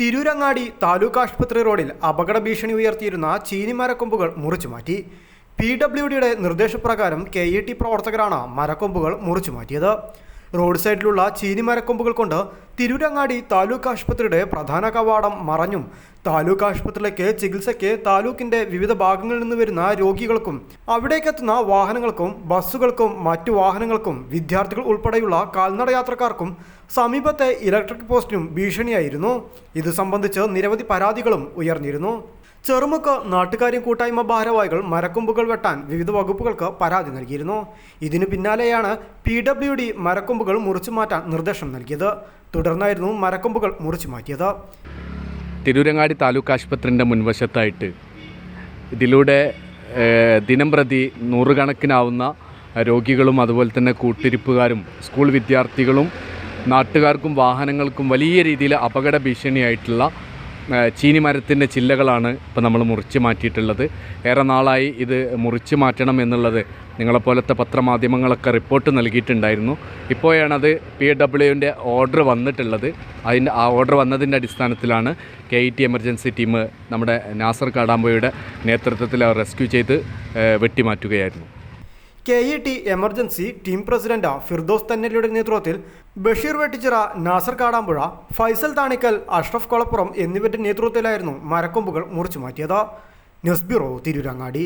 തിരൂരങ്ങാടി താലൂക്ക് ആശുപത്രി റോഡിൽ അപകട ഭീഷണി ഉയർത്തിയിരുന്ന ചീനി മരക്കൊമ്പുകൾ മുറിച്ചു മാറ്റി. പി ഡബ്ല്യു ഡിയുടെ നിർദ്ദേശപ്രകാരം കെ ഇ ടി പ്രവർത്തകരാണ് മരക്കൊമ്പുകൾ മുറിച്ചു മാറ്റിയത്. റോഡ് സൈഡിലുള്ള ചീനി മരക്കൊമ്പുകൾ കൊണ്ട് തിരൂരങ്ങാടി താലൂക്ക് ആശുപത്രിയുടെ പ്രധാന കവാടം മറഞ്ഞും. താലൂക്ക് ആശുപത്രിയിലേക്ക് ചികിത്സയ്ക്ക് താലൂക്കിന്റെ വിവിധ ഭാഗങ്ങളിൽ നിന്ന് വരുന്ന രോഗികൾക്കും അവിടേക്കെത്തുന്ന വാഹനങ്ങൾക്കും ബസ്സുകൾക്കും മറ്റു വാഹനങ്ങൾക്കും വിദ്യാർത്ഥികൾ ഉൾപ്പെടെയുള്ള കാൽനടയാത്രക്കാർക്കും സമീപത്തെ ഇലക്ട്രിക് പോസ്റ്റിനും ഭീഷണിയായിരുന്നു. ഇത് സംബന്ധിച്ച് നിരവധി പരാതികളും ഉയർന്നിരുന്നു. ചെറുമുക്ക് നാട്ടുകാര്യം കൂട്ടായ്മ ഭാരവാഹികൾ മരക്കൊമ്പുകൾ വെട്ടാൻ വിവിധ വകുപ്പുകൾക്ക് പരാതി നൽകിയിരുന്നു. ഇതിനു പിന്നാലെയാണ് പി ഡബ്ല്യു ഡി മരക്കൊമ്പുകൾ മുറിച്ചു മാറ്റാൻ നിർദ്ദേശം നൽകിയത്. തുടർന്നായിരുന്നു മരക്കൊമ്പുകൾ മുറിച്ചു മാറ്റിയത്. തിരൂരങ്ങാടി താലൂക്ക് ആശുപത്രിന്റെ മുൻവശത്തായിട്ട് ഇതിലൂടെ ദിനംപ്രതി ദിനം പ്രതി നൂറുകണക്കിനാവുന്ന രോഗികളും അതുപോലെ തന്നെ കൂട്ടിരിപ്പുകാരും സ്കൂൾ വിദ്യാർത്ഥികളും നാട്ടുകാർക്കും വാഹനങ്ങൾക്കും വലിയ രീതിയിൽ അപകട ഭീഷണിയായിട്ടുള്ള ചീനിമരത്തിന്റെ ചില്ലകളാണ് ഇപ്പോൾ നമ്മൾ മുറിച്ച് മാറ്റിയിട്ടുള്ളത്. ഏറെ നാളായി ഇത് മുറിച്ച് മാറ്റണം എന്നുള്ളത് നിങ്ങളെപ്പോലത്തെ പത്രമാധ്യമങ്ങളൊക്കെ റിപ്പോർട്ട് നൽകിയിട്ടുണ്ടായിരുന്നു. ഇപ്പോഴാണ് അത് പി ഡബ്ല്യുവിന്റെ ഓർഡർ വന്നിട്ടുള്ളത്. അതിന്റെ ആ ഓർഡർ വന്നതിന്റെ അടിസ്ഥാനത്തിലാണ് K E T emergency team നമ്മുടെ നാസർ കാടാമ്പോയുടെ നേതൃത്വത്തിൽ അവർ റെസ്ക്യൂ ചെയ്ത് വെട്ടിമാറ്റുകയായിരുന്നു. K E T emergency team president Firdous തന്നലിയുടെ നേതൃത്വത്തിൽ ബഷീർ വെട്ടിച്ചിറ നാസർ കാടാമ്പുഴ ഫൈസൽ താണിക്കൽ അഷ്റഫ് കൊളപ്പുറം എന്നിവരുടെ നേതൃത്വത്തിലായിരുന്നു മരക്കൊമ്പുകൾ മുറിച്ചു മാറ്റിയത് ന്യൂസ് ബ്യൂറോ തിരൂരങ്ങാടി.